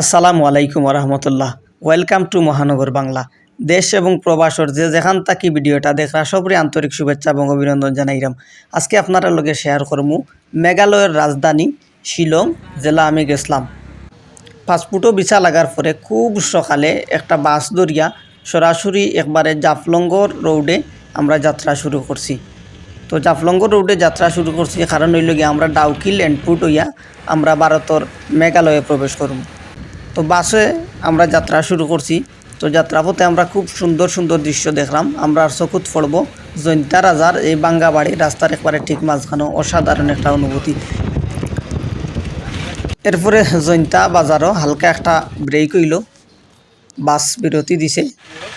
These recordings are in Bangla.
আসসালামু আলাইকুম রহমতুল্লাহ ওয়েলকাম টু মহানগর বাংলা। দেশ এবং প্রবাসর যে যেখান থাকি ভিডিওটা দেখরা সবরই আন্তরিক শুভেচ্ছা এবং অভিনন্দন জানাইলাম আজকে আপনারা লগে শেয়ার করমু মেঘালয়ের রাজধানী শিলং, জেলা আমি গেছিলাম পাসপোর্টও বিচা লাগার পরে খুব সকালে একটা বাস দরিয়া সরাসরি একবারে জাফলঙ্গর রোডে আমরা যাত্রা শুরু করছি। তো জাফলঙ্গ রোডে যাত্রা শুরু করছি কারণ হইল গিয়ে আমরা ডাউকি ল্যান্ডপুট হইয়া আমরা ভারতর মেঘালয়ে প্রবেশ করব তো বাসে আমরা যাত্রা শুরু করছি। তো যাত্রাপথে আমরা খুব সুন্দর সুন্দর দৃশ্য দেখলাম। আমরা আর চকুত পড়ব। জৈন্তা রাজার এই বাঙ্গাবাড়ি রাস্তার একবারে ঠিক মাঝখানে অসাধারণ একটা অনুভূতি। এরপরে জৈন্তা বাজারও হালকা একটা ব্রেক হইল। বাস বিরতি দিছে।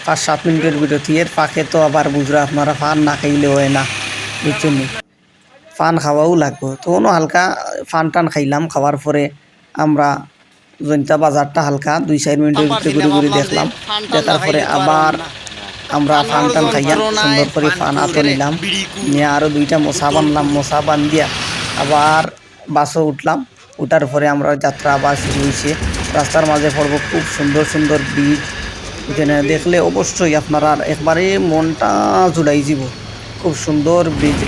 পাঁচ, সাত মিনিটের বিরতি। এর পাখে তো আবার বুঝরা আপনারা ফান না খাইলে হয় না, বুঝছেন? ফান খাওয়াও লাগবে। তো হালকা ফান টান খাইলাম। খাওয়ার পরে আমরা জৈন্তা বাজারটা হালকা দুই চার মিনিটের ভিতরে ঘুরে ঘুরে দেখলাম। দেখার পরে আবার আমরা ফান টান খাইয়া সুন্দর করে ফান হাতে নিলাম। নিয়ে আরও দুইটা মশা বানলাম মশা বান্ধিয়া আবার বাসও উঠলাম। উঠার পরে আমরা যাত্রা আবার শুরু হয়েছে। রাস্তার মাঝে পড়ব খুব সুন্দর সুন্দর ব্রিজ এখানে দেখলে অবশ্যই আপনারা একবারে মনটা জুড়াই যাব খুব সুন্দর ব্রিজ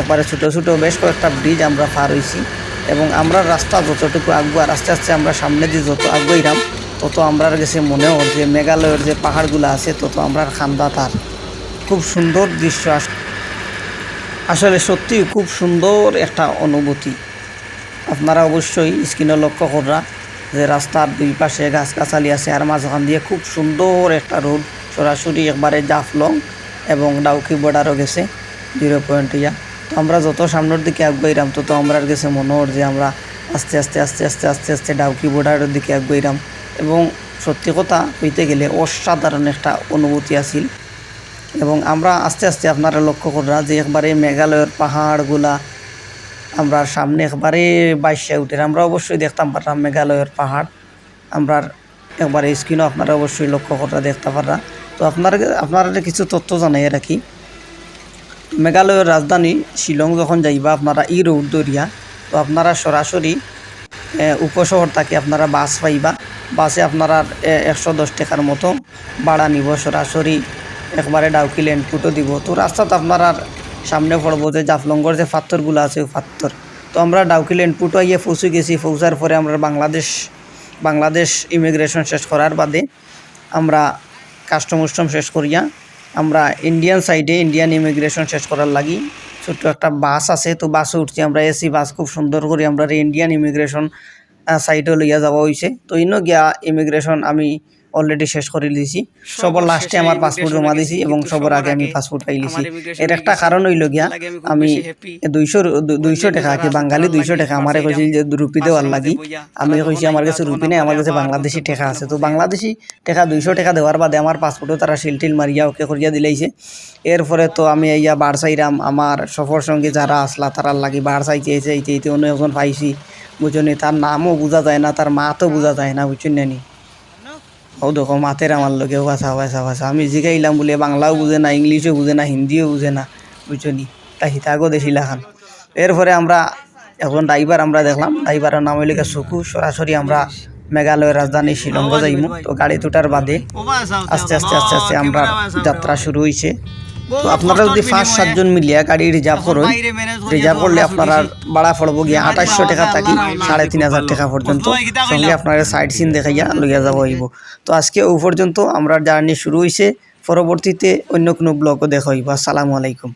একবারে ছোটো ছোটো বেশ কয়েকটা ব্রিজ আমরা পার হয়েছি। এবং আমরা রাস্তা যতটুকু আগুয়ার আস্তে আস্তে আমরা সামনে দিয়ে যত আগুয়াইরাম তত আমরা গেছে মনে মনেও যে মেঘালয়ের যে পাহাড়গুলো আছে, তত আমরা খান্দা তার। খুব সুন্দর দৃশ্য আস- আসলে সত্যি খুব সুন্দর একটা অনুভূতি। আপনারা অবশ্যই স্ক্রিনে লক্ষ্য কররা যে রাস্তার দুই পাশে গাছগাছালি আছে, আর মাঝখান দিয়ে খুব সুন্দর একটা রোড সরাসরি একবারে জাফলং এবং ডাউকি বর্ডারও গেছে, জিরো পয়েন্ট ইয়া। তো আমরা যত সামনের দিকে আগুয়াইরাম তত আমরা গেছে মনে হর যে আমরা আস্তে আস্তে আস্তে আস্তে আস্তে আস্তে ডাউকি বর্ডারের দিকে আগুয়াইরাম এবং সত্যি কথা হইতে গেলে অসাধারণ একটা অনুভূতি আছিল। এবং আমরা আস্তে আস্তে আপনারা লক্ষ্য কররা যে একবারে মেঘালয়ের পাহাড়গুলা আমরা সামনে একবারে বাইশে উঠে, আমরা অবশ্যই দেখতাম পারলাম মেঘালয়ের পাহাড়। আমরা একবারে স্ক্রিনও আপনারা অবশ্যই লক্ষ্য করা দেখতে পাররা। তো আপনারা আপনারা কিছু তথ্য জানাই রাখি মেঘালয়ের রাজধানী শিলং যখন যাইবা, আপনারা ই রোড দরিয়া তো আপনারা সরাসরি উপশহর থেকে আপনারা বাস পাইবা। বাসে আপনারা একশো দশ টাকার মতো ভাড়া নিব, সরাসরি একবারে ডাউকি ল্যান্ডপুটও দিব। তো রাস্তাতে আপনারা সামনে পড়ব যে জাফলঙ্গর যে পাথরগুলো আছে, ওই পাথর তো আমরা ডাউকি ল্যান্ডপুটও আইয়ে পৌঁছে গেছি পৌঁছার পরে আমরা বাংলাদেশ বাংলাদেশ ইমিগ্রেশন শেষ করার বাদে আমরা কাস্টম উস্টম শেষ করিয়া আমরা ইন্ডিয়ান সাইডে ইন্ডিয়ান ইমিগ্রেশন শেষ করার লাগি। ছোট্ট একটা বাস আছে, তো বাসে উঠছি আমরা, এসি বাস খুব সুন্দর করে আমরা ইন্ডিয়ান ইমিগ্রেশন সাইডে লইয়া যাওয়া হয়েছে তো ইনো গিয়া ইমিগ্রেশন আমি অলরেডি শেষ করে দিয়েছি। সবার লাস্টে আমার পাসপোর্ট জমা দিয়েছি এবং সবার আগে আমি পাসপোর্ট পাইলিছি এর একটা কারণ হইল গিয়া আমি দুইশো দুইশো টাকা কি বাঙালি দুইশো টাকা। আমারে কইছি যে রুপি দেওয়ার লাগি। আমি কইছি আমার কাছে রুপি নেই আমার কাছে বাংলাদেশি টাকা আছে। তো বাংলাদেশি টাকা। দুইশো টাকা দেওয়ার বাদে আমার পাসপোর্টও তারা শিল টিল মারিয়া ওকে করিয়া দিলাইছে। এরপরে তো আমি ইয়া বার চাইরাম আমার সফর সঙ্গে যারা আসলা তারার লাগি বার চাইতে এইতে এইতে অন্য একজন পাইছি। বুঝনি তার নামও বোঝা যায় না তার মা তো বোঝা যায় না বুঝছেন নানি ও দেখো, মাতের আমার লোকে ভাষা ভাষা ভাষা আমি জিগাইলাম বলে বাংলাও বুঝে না ইংলিশও বুঝে না, হিন্দিও বুঝে না বুঝছনি তা হিতাগো দেখিলা খান। এরপরে আমরা এখন ড্রাইভার আমরা দেখলাম। ড্রাইভারের নাম হইলে সুকু সরাসরি আমরা মেঘালয়ের রাজধানী শিলংগ যাইমু। তো গাড়ি তোটার বাদে আস্তে আস্তে আস্তে আস্তে আমরা যাত্রা শুরু হয়েছে তো আপনারা যদি ফার্স্ট সাতজন মিলিয়া গাড়ি রিজার্ভ করুন রিজার্ভ করলে আপনারা ভাড়া পড়ব গিয়ে আঠাশশো টাকা থাকি সাড়ে তিন হাজার টাকা পর্যন্ত। সঙ্গে আপনারা সাইড সিন দেখাইয়া লইয়া যাব হইব। তো আজকে ও পর্যন্ত আমরা জার্নি শুরু হয়েছে পরবর্তীতে অন্য কোনো ব্লগও দেখা হইব। আসসালামু আলাইকুম।